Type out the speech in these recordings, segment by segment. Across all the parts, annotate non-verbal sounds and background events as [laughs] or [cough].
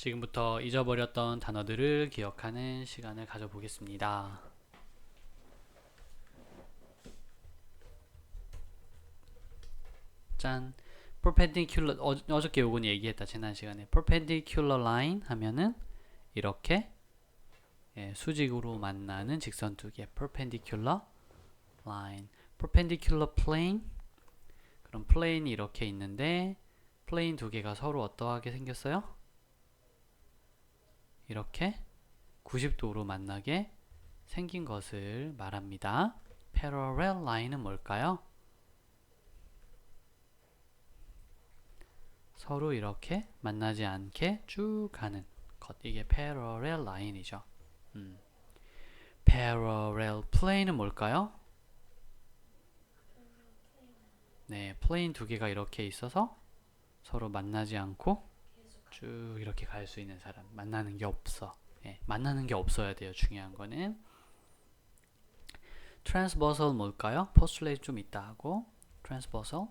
지금부터 잊어버렸던 단어들을 기억하는 시간을 가져보겠습니다. 짠. perpendicular 어, 어저께 요건 얘기했다 지난 시간에 perpendicular line 하면은 이렇게 예, 수직으로 만나는 직선 두 개 perpendicular line perpendicular plane 그럼 플레인이 이렇게 있는데 플레인 두 개가 서로 어떠하게 생겼어요? 이렇게 90도로 만나게 생긴 것을 말합니다. parallel line은 뭘까요? 서로 이렇게 만나지 않게 쭉 가는 것. 이게 parallel line이죠. 음. parallel plane은 뭘까요? 네, 플레인 두 개가 이렇게 있어서 서로 만나지 않고 쭉 이렇게 갈 수 있는 사람. 만나는 게 없어. 예, 만나는 게 없어야 돼요. 중요한 거는. transversal 뭘까요? postulate 좀 있다 하고 transversal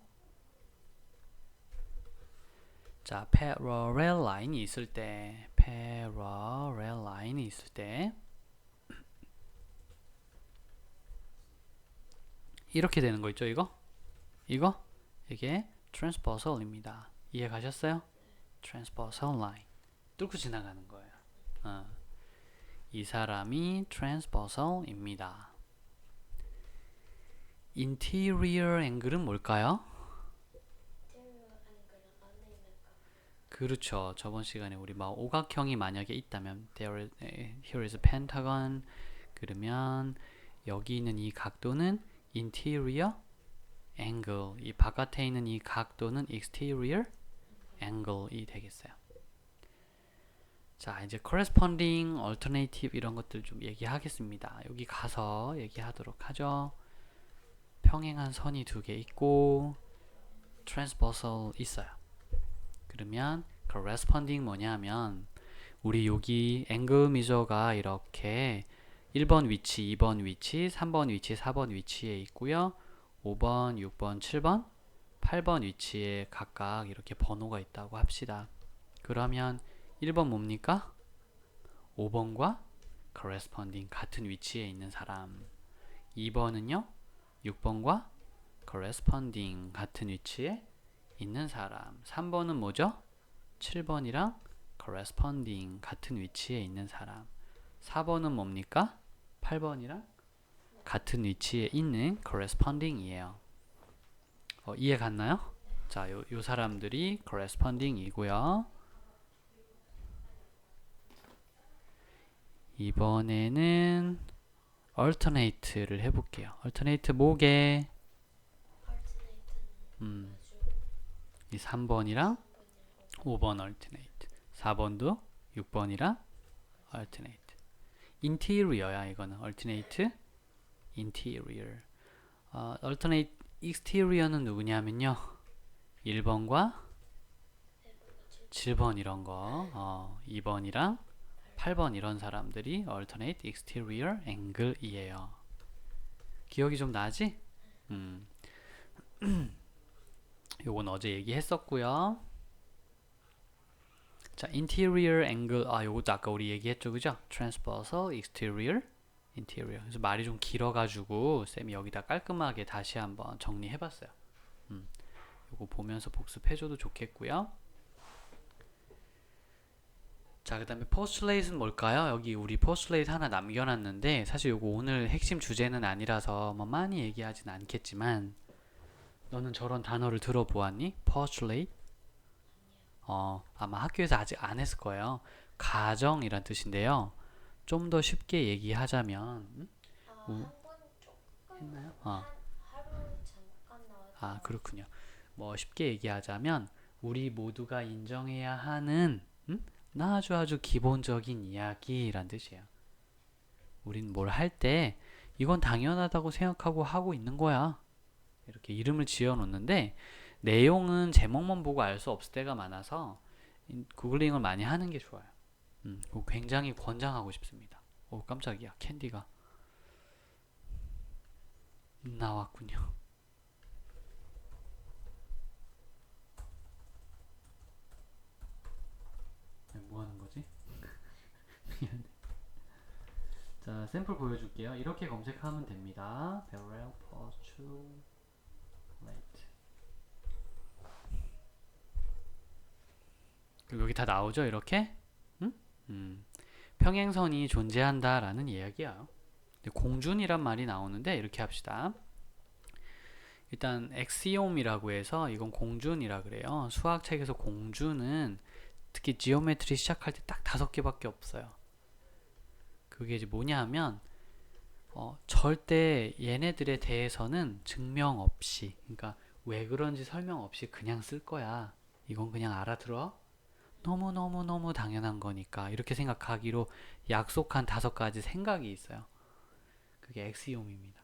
자, parallel line이 있을 때 parallel line이 있을 때 이렇게 되는 거 있죠, 이거? 이거 이게 transversal입니다. 이해 가셨어요? Transversal line 뚫고 지나가는 거예요. 어. 이 사람이 transversal입니다. interior angle은 뭘까요? 그렇죠. 저번 시간에 우리 막 오각형이 만약에 있다면 there is, here is a pentagon 그러면 여기 있는 이 각도는 interior angle 이 바깥에 있는 이 각도는 exterior angle이 되겠어요. 자, 이제 corresponding, alternative 이런 것들 좀 얘기하겠습니다. 여기 가서 얘기하도록 하죠. 평행한 선이 두 개 있고 transversal 있어요. 그러면 corresponding 뭐냐면 우리 여기 angle measure가 이렇게 1번 위치, 2번 위치, 3번 위치, 4번 위치에 있고요. 5번, 6번, 7번, 8번 위치에 각각 이렇게 번호가 있다고 합시다. 그러면 1번 뭡니까? 5번과 corresponding 같은 위치에 있는 사람. 2번은요? 6번과 corresponding 같은 위치에 있는 사람. 3번은 뭐죠? 7번이랑 corresponding 같은 위치에 있는 사람. 4번은 뭡니까? 8번이랑 같은 위치에 있는 corresponding이에요. 어, 이해 갔나요? 자, 요, 요 사람들이 corresponding이고요. 이번에는 alternate를 해볼게요. alternate 뭐게? 음, 이 3번이랑 5번 alternate. 4번도 6번이랑 alternate. interior야 이거는 alternate interior. 어, alternate exterior는 누구냐면요. 1번과 7번 이런 거, 어, 2번이랑 8번 이런 사람들이 alternate exterior angle이에요. 기억이 좀 나지? 음. 요건 어제 얘기했었고요. 자, interior angle 아, 요것도 아까 우리 얘기했죠. 그죠? transversal exterior interior. 그래서 말이 좀 길어 가지고 쌤이 여기다 깔끔하게 다시 한번 정리해 봤어요. 음. 요거 보면서 복습해 줘도 좋겠고요. 자, 그 다음에 postulate는 뭘까요? 여기 우리 postulate 하나 남겨 놨는데 사실 요거 오늘 핵심 주제는 아니라서 뭐 많이 얘기하진 않겠지만 너는 저런 단어를 들어보았니? postulate? 어, 아마 학교에서 아직 안 했을 거예요. 가정이란 뜻인데요. 좀 더 쉽게 얘기하자면 음? 우- 한번 조금 했나요? 나왔다. 아, 그렇군요. 뭐 쉽게 얘기하자면 우리 모두가 인정해야 하는 음? 아주 아주 기본적인 이야기란 뜻이에요. 우린 뭘 할 때 이건 당연하다고 생각하고 하고 있는 거야. 이렇게 이름을 지어 놓는데 내용은 제목만 보고 알 수 없을 때가 많아서 인- 구글링을 많이 하는 게 좋아요. 음, 어, 굉장히 권장하고 싶습니다. 오 깜짝이야 캔디가 나왔군요. [laughs] 뭐 하는 거지? [laughs] 자, 샘플 보여줄게요. 이렇게 검색하면 됩니다. Barrel postulate. 여기 다 나오죠? 이렇게? 응? 음. 평행선이 존재한다라는 이야기야. 공준이란 말이 나오는데 이렇게 합시다. 일단 엑시옴이라고 해서 이건 공준이라 그래요. 수학 책에서 공준은 특히 지오메트리 시작할 때 딱 다섯 개밖에 없어요. 그게 이제 뭐냐 하면 어, 절대 얘네들에 대해서는 증명 없이 그러니까 왜 그런지 설명 없이 그냥 쓸 거야. 이건 그냥 알아들어. 너무너무너무 당연한 거니까 이렇게 생각하기로 약속한 다섯 가지 생각이 있어요. 그게 엑시옴입니다.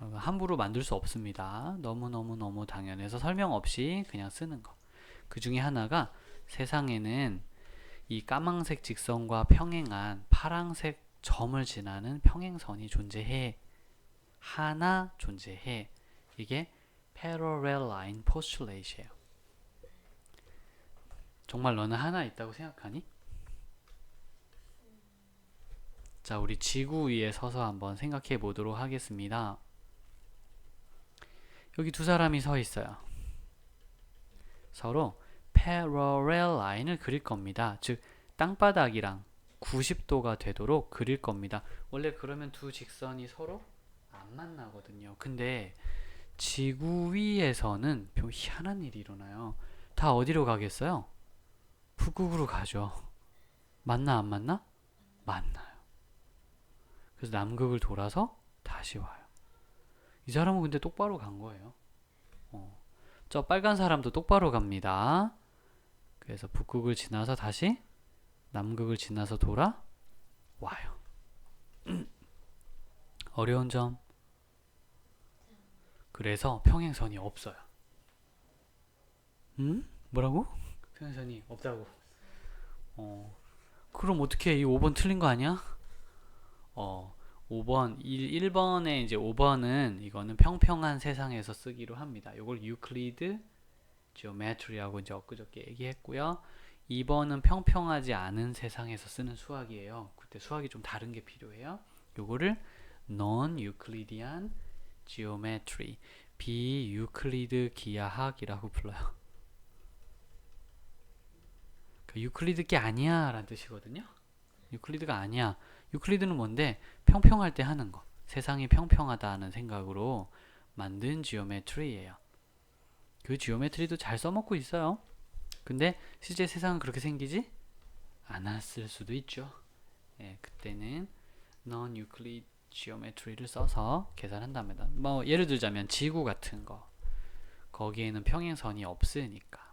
어, 함부로 만들 수 없습니다. 너무너무너무 당연해서 설명 없이 그냥 쓰는 거. 그 중에 하나가 세상에는 이 까망색 직선과 평행한 파랑색 점을 지나는 평행선이 존재해. 하나 존재해. 이게 parallel line postulate이에요. 정말 너는 하나 있다고 생각하니? 자, 우리 지구 위에 서서 한번 생각해 보도록 하겠습니다. 여기 두 사람이 서 있어요. 서로 parallel line을 그릴 겁니다. 즉 땅바닥이랑 90도가 되도록 그릴 겁니다. 원래 그러면 두 직선이 서로 안 만나거든요. 근데 지구 위에서는 좀 희한한 일이 일어나요. 다 어디로 가겠어요? 북극으로 가죠. 맞나 안 맞나? 만나요. 그래서 남극을 돌아서 다시 와요. 이 사람은 근데 똑바로 간 거예요. 어. 저 빨간 사람도 똑바로 갑니다. 그래서 북극을 지나서 다시 남극을 지나서 돌아 와요. [clears throat] 어려운 점. 그래서 평행선이 없어요. 음? 뭐라고? 평행선이 없다고. 어. 그럼 어떻게 이 5번 틀린 거 아니야? 어. 5번 1, 1번에 이제 5번은 이거는 평평한 세상에서 쓰기로 합니다. 이걸 유클리드 지오메트리하고 이제 엊그저께 얘기했고요. 2번은 평평하지 않은 세상에서 쓰는 수학이에요. 그때 수학이 좀 다른 게 필요해요. 요거를 non-Euclidean geometry, 비유클리드 기하학이라고 불러요. 그 유클리드 게 아니야 라는 뜻이거든요. 유클리드가 아니야. 유클리드는 뭔데? 평평할 때 하는 거. 세상이 평평하다는 생각으로 만든 지오메트리예요. 그 지오메트리도 잘 써먹고 있어요. 근데 실제 세상은 그렇게 생기지 않았을 수도 있죠. 예, 그때는 non-Euclid geometry를 써서 계산한답니다. 뭐 예를 들자면 지구 같은 거 거기에는 평행선이 없으니까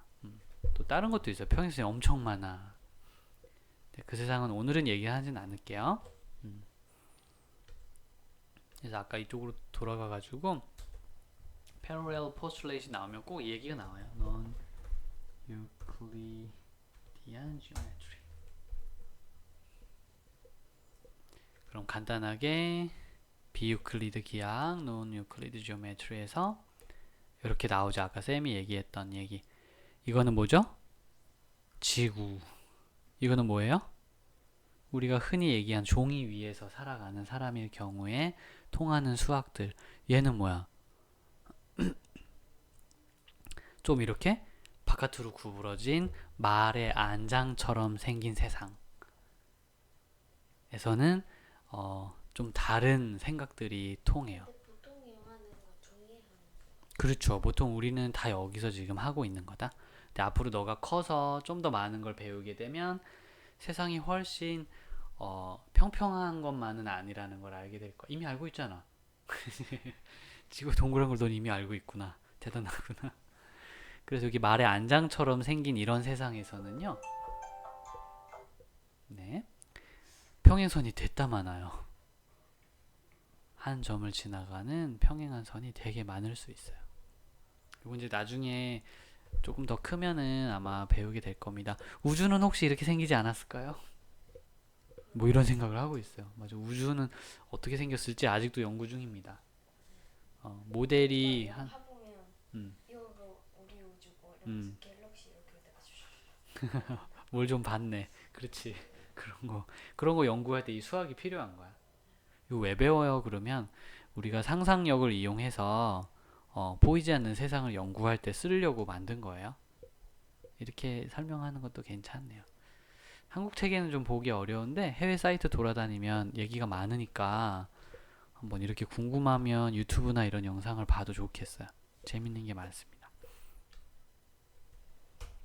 다른 것도 있어요. 평행선이 엄청 많아. 네, 그 세상은 오늘은 얘기하진 않을게요. 음. 그래서 아까 이쪽으로 돌아가 가지고 parallel postulate이 나오면 꼭이 얘기가 나와요. non-Euclidean geometry. 그럼 간단하게 비유클리드 기하, non-Euclid geometry에서 이렇게 나오죠. 아까 쌤이 얘기했던 얘기. 이거는 뭐죠? 지구. 이거는 뭐예요? 우리가 흔히 얘기한 종이 위에서 살아가는 사람일 경우에 통하는 수학들. 얘는 뭐야? [clears throat] 좀 이렇게 바깥으로 구부러진 말의 안장처럼 생긴 세상에서는 어, 좀 다른 생각들이 통해요. 근데 보통 영화는 막 종이에 하는 그렇죠. 보통 우리는 다 여기서 지금 하고 있는 거다. 근데 앞으로 너가 커서 좀 더 많은 걸 배우게 되면 세상이 훨씬 어, 평평한 것만은 아니라는 걸 알게 될 거야. 이미 알고 있잖아. [laughs] 지구 동그란 걸 넌 이미 알고 있구나. 대단하구나. [laughs] 그래서 여기 말의 안장처럼 생긴 이런 세상에서는요. 네. 평행선이 됐다 많아요. 한 점을 지나가는 평행한 선이 되게 많을 수 있어요. 이거 이제 나중에 조금 더 크면은 아마 배우게 될 겁니다. 우주는 혹시 이렇게 생기지 않았을까요? 뭐 이런 생각을 하고 있어요. 맞아. 우주는 어떻게 생겼을지 아직도 연구 중입니다. 어, 모델이 한 음. 이러면서 음. [laughs] 뭘 좀 봤네. 그렇지. 그런 거 그런 거 연구할 때 이 수학이 필요한 거야. 이거 왜 배워요? 그러면 우리가 상상력을 이용해서 어, 보이지 않는 세상을 연구할 때 쓰려고 만든 거예요. 이렇게 설명하는 것도 괜찮네요. 한국 책에는 좀 보기 어려운데 해외 사이트 돌아다니면 얘기가 많으니까 한번 이렇게 궁금하면 유튜브나 이런 영상을 봐도 좋겠어요. 재밌는 게 많습니다.